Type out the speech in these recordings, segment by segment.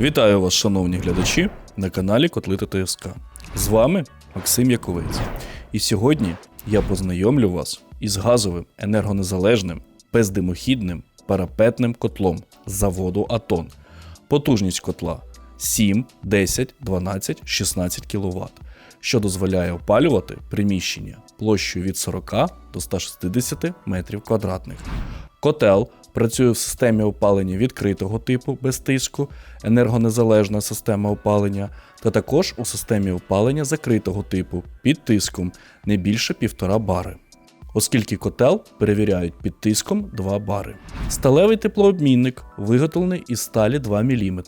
Вітаю вас, шановні глядачі, на каналі Котли ТСК. З вами Максим Яковець. І сьогодні я познайомлю вас із газовим енергонезалежним, бездимохідним парапетним котлом заводу Атон. Потужність котла 7, 10, 12, 16 кВт, що дозволяє опалювати приміщення площею від 40 до 160 метрів квадратних. Котел працює в системі опалення відкритого типу без тиску, енергонезалежна система опалення, та також у системі опалення закритого типу під тиском не більше 1,5 бари. Оскільки котел перевіряють під тиском 2 бари. Сталевий теплообмінник виготовлений із сталі 2 мм.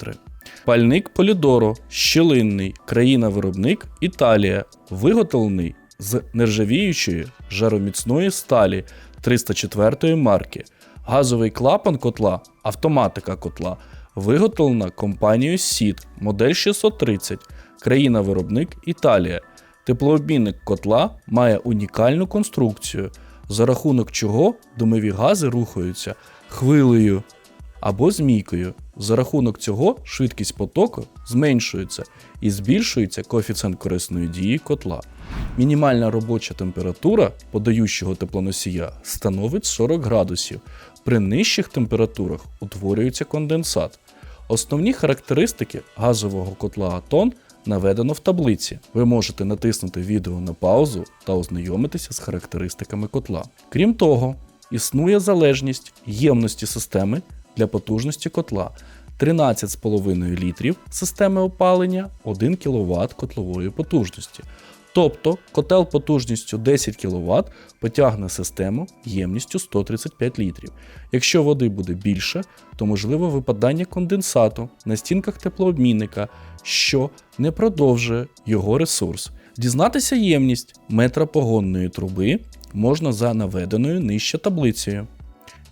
Пальник Полідоро, щілинний, країна-виробник Італія, виготовлений з нержавіючої жароміцної сталі 304 марки. Газовий клапан котла, автоматика котла, виготовлена компанією Сід модель 630, країна-виробник Італія. Теплообмінник котла має унікальну конструкцію, за рахунок чого димові гази рухаються хвилею або змійкою. За рахунок цього швидкість потоку зменшується і збільшується коефіцієнт корисної дії котла. Мінімальна робоча температура подаючого теплоносія становить 40 градусів. При нижчих температурах утворюється конденсат. Основні характеристики газового котла Атон наведено в таблиці. Ви можете натиснути відео на паузу та ознайомитися з характеристиками котла. Крім того, існує залежність ємності системи для потужності котла 13,5 літрів системи опалення 1 кВт котлової потужності. Тобто котел потужністю 10 кВт потягне систему ємністю 135 літрів. Якщо води буде більше, то можливо випадання конденсату на стінках теплообмінника, що не продовжує його ресурс. Дізнатися ємність метра погонної труби можна за наведеною нижче таблицею.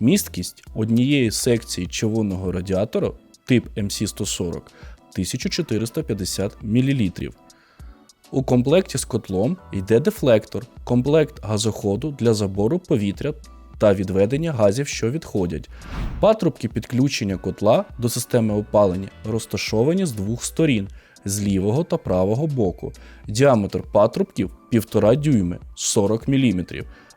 Місткість однієї секції човунного радіатора тип MC140 1450 мл. У комплекті з котлом йде дефлектор, комплект газоходу для забору повітря та відведення газів, що відходять. Патрубки підключення котла до системи опалення розташовані з двох сторін з лівого та правого боку. Діаметр патрубків 1,5 дюйми 40 мм.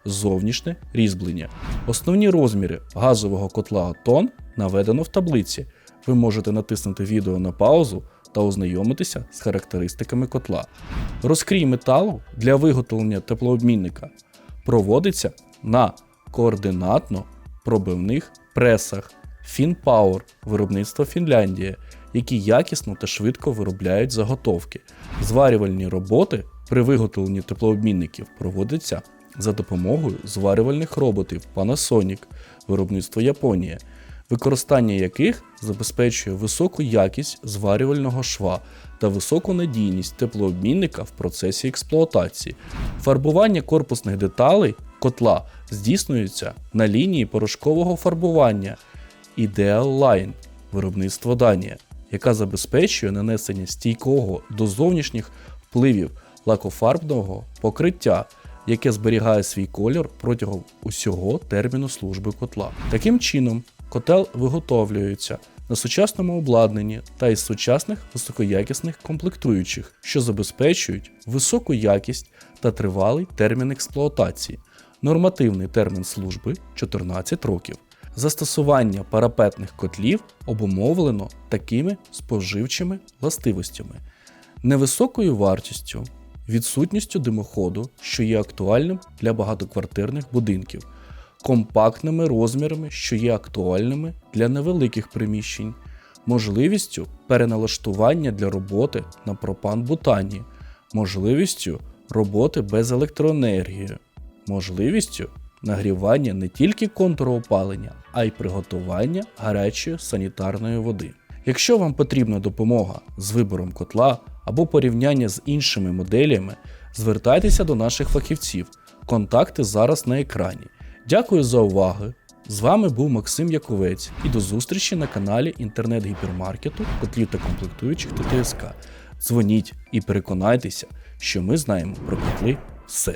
Зовнішнє різьблення. Основні розміри газового котла Атон наведено в таблиці. Ви можете натиснути відео на паузу та ознайомитися з характеристиками котла. Розкрій металу для виготовлення теплообмінника проводиться на координатно-пробивних пресах FinPower виробництва Фінляндія, які якісно та швидко виробляють заготовки. Зварювальні роботи при виготовленні теплообмінників проводяться за допомогою зварювальних роботів Panasonic виробництва Японія використання яких забезпечує високу якість зварювального шва та високу надійність теплообмінника в процесі експлуатації. Фарбування корпусних деталей котла здійснюється на лінії порошкового фарбування Ideal Line виробництва Данія, яка забезпечує нанесення стійкого до зовнішніх впливів лакофарбного покриття. Яке зберігає свій колір протягом усього терміну служби котла. Таким чином, Котел виготовлюється на сучасному обладнанні та із сучасних високоякісних комплектуючих, що забезпечують високу якість та тривалий термін експлуатації. Нормативний термін служби 14 років. Застосування парапетних котлів обумовлено такими споживчими властивостями, невисокою вартістю, відсутністю димоходу, що є актуальним для багатоквартирних будинків компактними розмірами, що є актуальними для невеликих приміщень, можливістю переналаштування для роботи на пропан-бутані, можливістю роботи без електроенергії, можливістю нагрівання не тільки контуроопалення, а й приготування гарячої санітарної води. Якщо вам потрібна допомога з вибором котла або порівняння з іншими моделями, звертайтеся до наших фахівців. Контакти зараз на екрані. Дякую за увагу. З вами був Максим Яковець і до зустрічі на каналі інтернет-гіпермаркету котлів та комплектуючих ТТСК. Дзвоніть і переконайтеся, що ми знаємо про котли все.